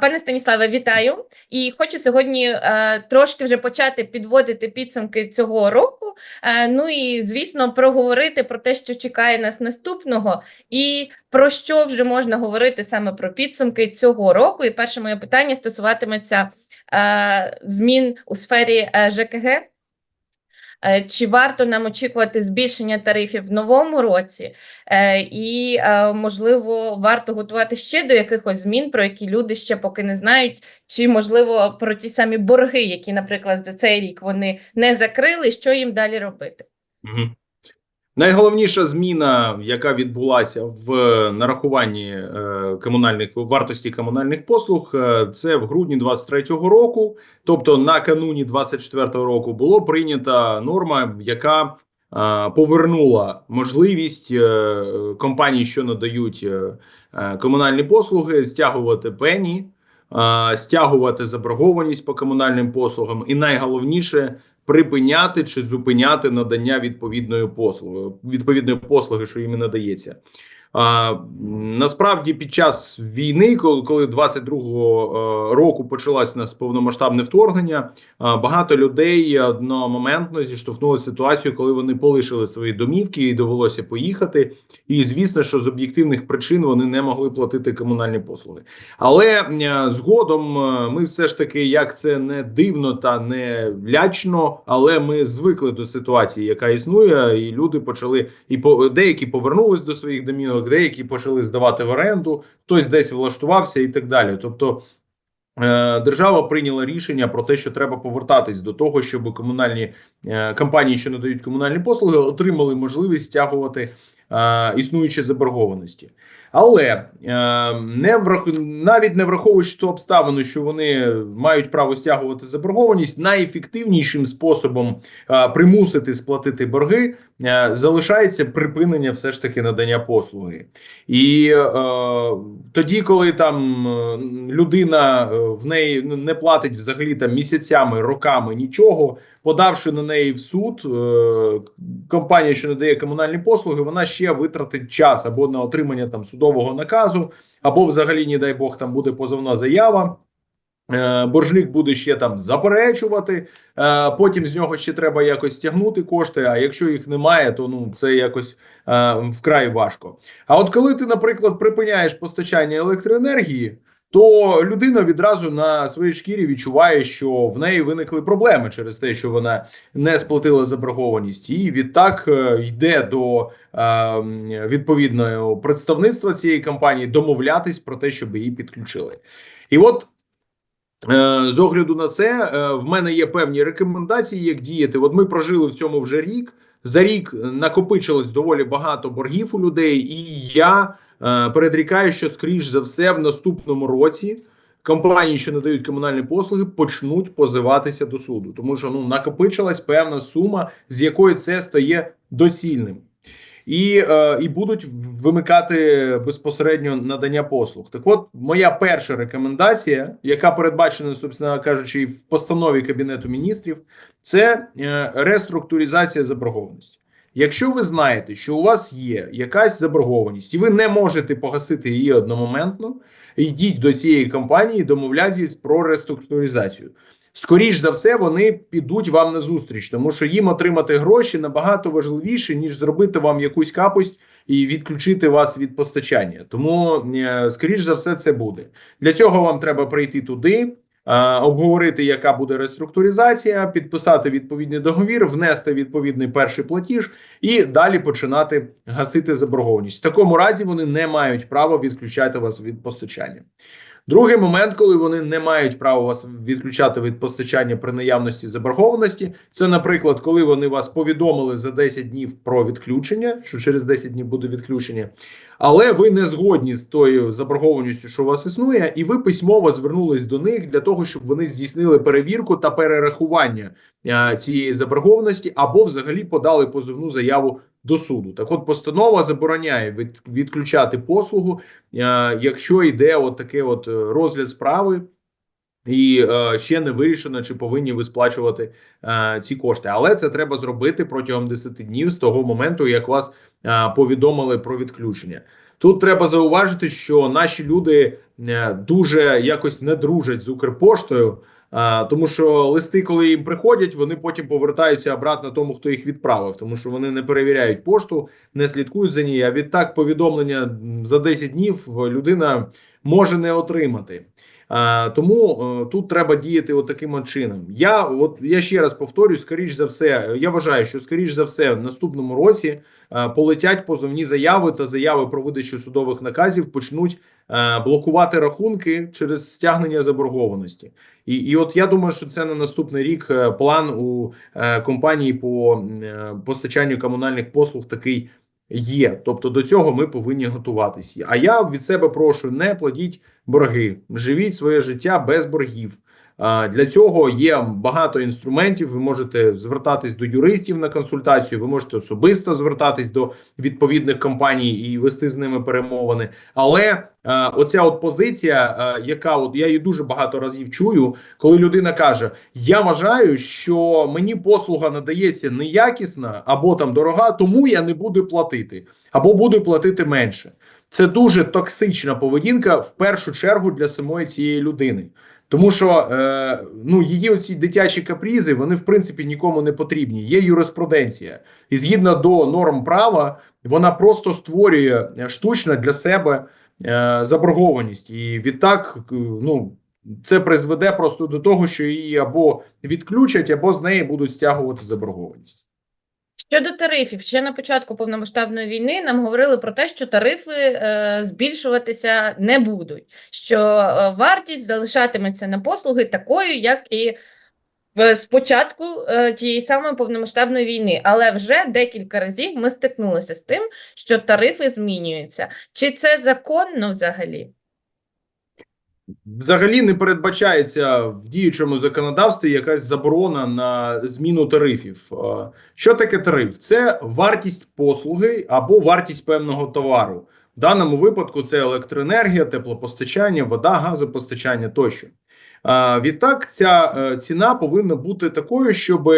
Пане Станіславе, вітаю! І хочу сьогодні е, трошки вже почати підводити підсумки цього року. Е, ну і звісно, проговорити про те, що чекає нас наступного, і про що вже можна говорити саме про підсумки цього року. І перше моє питання стосуватиметься е, змін у сфері е, ЖКГ. Е, Чи варто нам очікувати збільшення тарифів в новому році? Е, І, е, можливо, варто готувати ще до якихось змін, про які люди ще поки не знають, чи можливо про ті самі борги, які, наприклад, за цей рік вони не закрили, що їм далі робити? Мгм. Найголовніша зміна, яка відбулася в нарахуванні е, комунальних вартості комунальних послуг, е, це в грудні 23-го року. Тобто, накануні 24-го року було прийнята норма, яка е, повернула можливість компаній, що надають комунальні послуги, стягувати пені, стягувати заборгованість по комунальним послугам, і найголовніше припиняти чи зупиняти надання відповідної послуги, відповідної послуги, що їм надається. Насправді, під час війни, коли, коли 22-го е, року почалось нас повномасштабне вторгнення, багато людей одномоментно зіштовхнули ситуацію, коли вони полишили свої домівки і довелося поїхати. І звісно, що з об'єктивних причин вони не могли платити комунальні послуги. Але е, згодом е, ми все ж таки, як це не дивно та не лячно, але ми звикли до ситуації, яка існує, і люди почали і по деякі повернулись до своїх домівок, деякі почали здавати в оренду, хтось десь влаштувався і так далі. Тобто. е, Держава прийняла рішення про те, що треба повертатись до того, щоб комунальні е, компанії, що надають комунальні послуги, отримали можливість стягувати існуючі заборгованості. Але е, не врах... навіть не враховуючи ту обставину, що вони мають право стягувати заборгованість, найефективнішим способом е, примусити сплатити борги е, залишається припинення все ж таки надання послуги. І е, тоді, коли там е, людина е, в неї не платить взагалі там місяцями, роками нічого, подавши на неї в суд, е, компанія, що надає комунальні послуги, вона ще витратить час або на отримання там судового наказу, або взагалі, не дай Бог, там буде позовна заява. Е, Боржник буде ще там заперечувати, е, потім з нього ще треба якось стягнути кошти. А якщо їх немає, то ну це якось е, вкрай важко. А от коли ти, наприклад, припиняєш постачання електроенергії, то людина відразу на своїй шкірі відчуває, що в неї виникли проблеми через те, що вона не сплатила заборгованість, і відтак е, йде до е, відповідного представництва цієї компанії домовлятись про те, щоб її підключили. І от Е, З огляду на це, е, в мене є певні рекомендації, як діяти. От ми прожили в цьому вже рік. За рік накопичилось доволі багато боргів у людей, і я передрікаю, що скоріш за все в наступному році компанії, що надають комунальні послуги, почнуть позиватися до суду, тому що ну накопичилась певна сума, з якої це стає доцільним. І, е, і будуть вимикати безпосередньо надання послуг. Так, от моя перша рекомендація, яка передбачена, собственно кажучи, в постанові Кабінету міністрів, це е, реструктуризація заборгованості. Якщо ви знаєте, що у вас є якась заборгованість, і ви не можете погасити її одномоментно, йдіть до цієї компанії, домовляйтесь про реструктуризацію. Скоріш за все, вони підуть вам на зустріч, тому що їм отримати гроші набагато важливіше, ніж зробити вам якусь капусть і відключити вас від постачання. Тому, е, скоріш за все, це буде. Для цього вам треба прийти туди. Е, Обговорити, яка буде реструктуризація, підписати відповідний договір, внести відповідний перший платіж і далі починати гасити заборгованість. В такому разі вони не мають права відключати вас від постачання. Другий момент, коли вони не мають права вас відключати від постачання при наявності заборгованості, це, наприклад, коли вони вас повідомили за 10 днів про відключення, що через 10 днів буде відключення, але ви не згодні з тою заборгованістю, що у вас існує, і ви письмово звернулись до них для того, щоб вони здійснили перевірку та перерахування е, цієї заборгованості, або взагалі подали позовну заяву до суду. Так, от постанова забороняє від, відключати послугу, е, якщо йде от таке от е, розгляд справи. І е, ще не вирішено, чи повинні ви сплачувати е, ці кошти. Але це треба зробити протягом 10 днів з того моменту, як вас е, повідомили про відключення. Тут треба зауважити, що наші люди е, дуже якось не дружать з Укрпоштою, е, тому що листи, коли їм приходять, вони потім повертаються обратно тому, хто їх відправив, тому що вони не перевіряють пошту, не слідкують за ній. А відтак повідомлення за 10 днів людина може не отримати. Е, тому е, тут треба діяти от таким чином. Я от я ще раз повторюю, скоріш за все, я вважаю, що скоріш за все в наступному році е, полетять позовні заяви та заяви про видачу судових наказів почнуть блокувати рахунки через стягнення заборгованості. І, і от я думаю, що це на наступний рік план у компанії по постачанню комунальних послуг такий є. Тобто до цього ми повинні готуватися. А я від себе прошу не платіть борги, живіть своє життя без боргів. Для цього є багато інструментів. Ви можете звертатись до юристів на консультацію. Ви можете особисто звертатись до відповідних компаній і вести з ними перемовини. Але оця от позиція, яка от я її дуже багато разів чую, коли людина каже: Я вважаю, що мені послуга надається неякісна або там дорога, тому я не буду платити, або буду платити менше. Це дуже токсична поведінка в першу чергу для самої цієї людини. Тому що е, ну її оці дитячі капрізи вони в принципі нікому не потрібні. Є юриспруденція, і згідно до норм права, вона просто створює е, штучно для себе е, заборгованість, і відтак ну це призведе просто до того, що її або відключать, або з неї будуть стягувати заборгованість. Щодо тарифів, ще на початку повномасштабної війни нам говорили про те, що тарифи е, збільшуватися не будуть, що е, вартість залишатиметься на послуги такою, як і в спочатку е, тієї самої повномасштабної війни. Але вже декілька разів ми стикнулися з тим, що тарифи змінюються. Чи це законно взагалі? Взагалі не передбачається в діючому законодавстві якась заборона на зміну тарифів. Е, Що таке тариф? Це вартість послуги або вартість певного товару. В даному випадку це електроенергія, теплопостачання, вода, газопостачання тощо. Е, Відтак, ця е, ціна повинна бути такою, щоб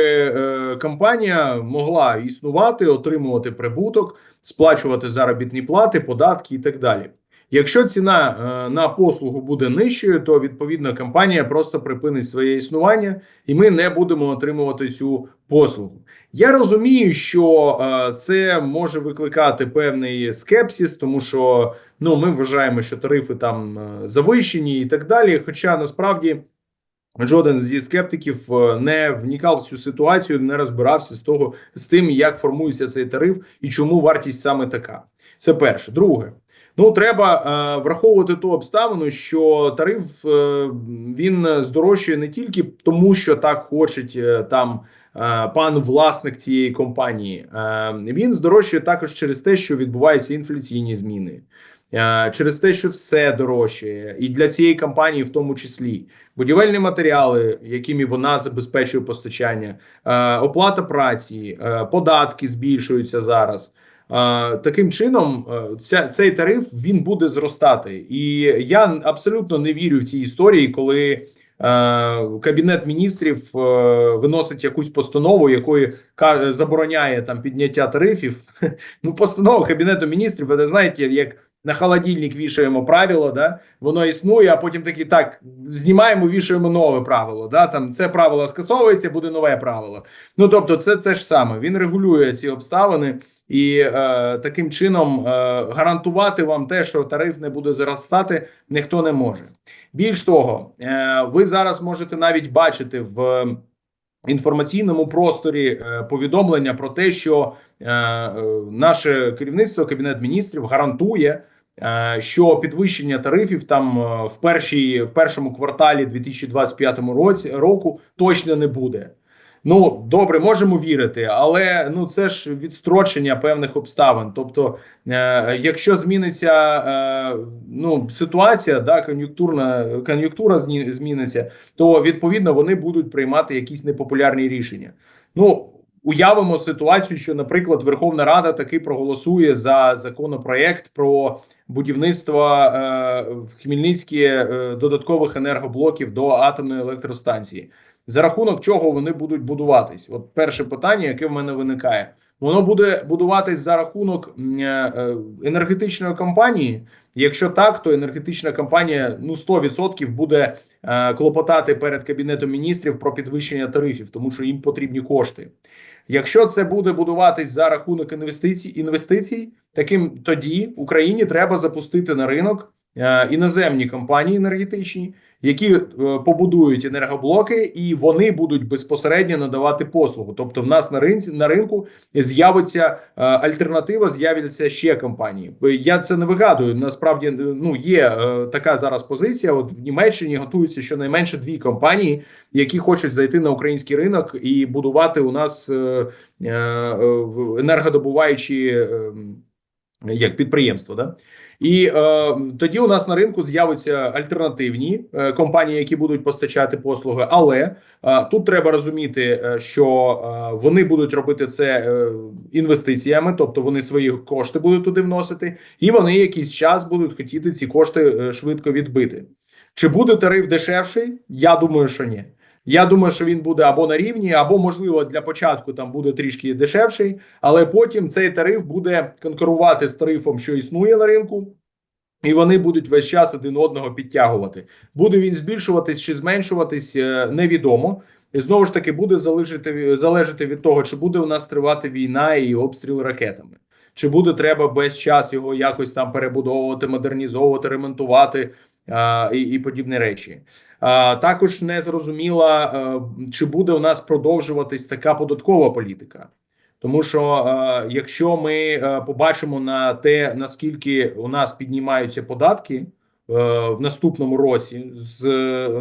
компанія могла існувати, отримувати прибуток, сплачувати заробітні плати, податки і так далі. Якщо ціна е, на послугу буде нижчою, то відповідно компанія просто припинить своє існування, і ми не будемо отримувати цю послугу. Я розумію, що е, це може викликати певний скепсис, тому що ну ми вважаємо, що тарифи там е, завищені і так далі. Хоча насправді. Жоден зі скептиків не вникав в цю ситуацію, не розбирався з того з тим, як формується цей тариф і чому вартість саме така. Це перше. Друге, ну треба е, враховувати ту обставину, що тариф е, він здорожчує не тільки тому, що так хочуть е, там пан власник цієї компанії. Він здорожчує також через те, що відбуваються інфляційні зміни. Через те, що все дорожчає, і для цієї компанії, в тому числі, будівельні матеріали, якими вона забезпечує постачання, оплата праці, податки збільшуються зараз. Таким чином, е, ця, цей тариф він буде зростати, і я абсолютно не вірю в ці історії, коли е, кабінет міністрів е, виносить якусь постанову, якою забороняє там підняття тарифів. Ну, постанова кабінету міністрів, ви знаєте, як на холодильник вішаємо правило, да воно існує, а потім такі так знімаємо, вішаємо нове правило. Да, там це правило скасовується, буде нове правило. Ну тобто, це те ж саме. Він регулює ці обставини і е, таким чином е, гарантувати вам те, що тариф не буде зростати, ніхто не може. Більш того, е, ви зараз можете навіть бачити в інформаційному просторі е, повідомлення про те, що е, е, наше керівництво кабінет міністрів гарантує. е, Що підвищення тарифів там е, в першій в першому кварталі 2025 році року точно не буде. Ну добре, можемо вірити, але ну це ж відстрочення певних обставин. Тобто, е, якщо зміниться е, ну ситуація, да кон'юнктурна кон'юнктура зміниться, то відповідно вони будуть приймати якісь непопулярні рішення. Ну уявимо ситуацію, що, наприклад, Верховна Рада таки проголосує за законопроект про будівництво е, в Хмельницькій е, додаткових енергоблоків до атомної електростанції. За рахунок чого вони будуть будуватись? От перше питання, яке в мене виникає: воно буде будуватись за рахунок е, е, енергетичної компанії. Якщо так, то енергетична компанія ну 100% буде е, клопотати перед кабінетом міністрів про підвищення тарифів, тому що їм потрібні кошти. Якщо це буде будуватись за рахунок інвестицій, інвестицій, таким тоді Україні треба запустити на ринок іноземні компанії енергетичні, які е, побудують енергоблоки, і вони будуть безпосередньо надавати послугу. Тобто, в нас на ринці на ринку з'явиться е, альтернатива, з'являться ще компанії. Я це не вигадую. Насправді е, ну є е, така зараз позиція. От в Німеччині готуються щонайменше дві компанії, які хочуть зайти на український ринок і будувати у нас е, е, е, енергодобуваючі. Як підприємство, да і е, тоді у нас на ринку з'являться альтернативні е, компанії, які будуть постачати послуги. Але е, тут треба розуміти, е, що е, вони будуть робити це е, інвестиціями, тобто вони свої кошти будуть туди вносити, і вони якийсь час будуть хотіти ці кошти е, швидко відбити. Чи буде тариф дешевший? Я думаю, що ні. Я думаю, що він буде або на рівні, або можливо для початку там буде трішки дешевший, але потім цей тариф буде конкурувати з тарифом, що існує на ринку, і вони будуть весь час один одного підтягувати. Буде він збільшуватись чи зменшуватись, е, невідомо. І знову ж таки буде залежати, залежати від того, чи буде у нас тривати війна і обстріл ракетами. Чи буде треба весь час його якось там перебудовувати, модернізовувати, ремонтувати і, і подібні речі. Також не зрозуміла, е, чи буде у нас продовжуватись така податкова політика. Тому що е, якщо ми е, побачимо на те, наскільки у нас піднімаються податки в наступному році, з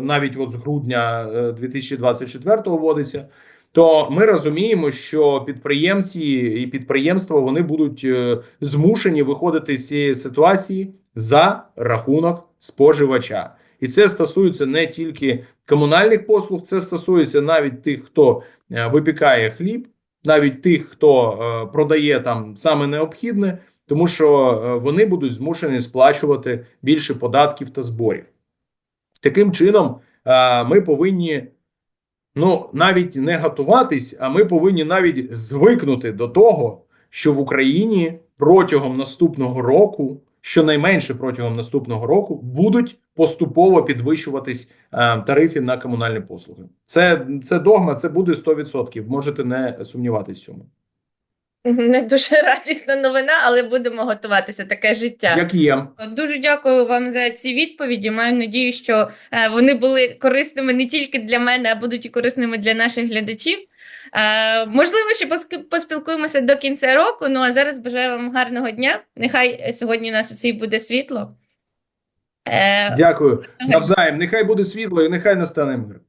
навіть от з грудня е, 2024 вводиться, то ми розуміємо, що підприємці і підприємства вони будуть е, змушені виходити з цієї ситуації за рахунок споживача. І це стосується не тільки комунальних послуг, це стосується навіть тих, хто е, випікає хліб, навіть тих, хто е, продає там саме необхідне, тому що вони будуть змушені сплачувати більше податків та зборів. Таким чином, ми повинні ну навіть не готуватись, а ми повинні навіть звикнути до того, що в Україні протягом наступного року, щонайменше протягом наступного року, будуть поступово підвищуватись е, тарифи на комунальні послуги. Це, це догма, це буде 100%. Можете не сумніватись в цьому. Не дуже радісна новина, але будемо готуватися. Таке життя. Як є. Дуже дякую вам за ці відповіді. Маю надію, що е, вони були корисними не тільки для мене, а будуть і корисними для наших глядачів. Е, можливо, ще поспілкуємося до кінця року. Ну а зараз бажаю вам гарного дня. Нехай сьогодні у нас усіх буде світло. Е, Дякую. Навзаєм. Нехай буде світло і нехай настане мир.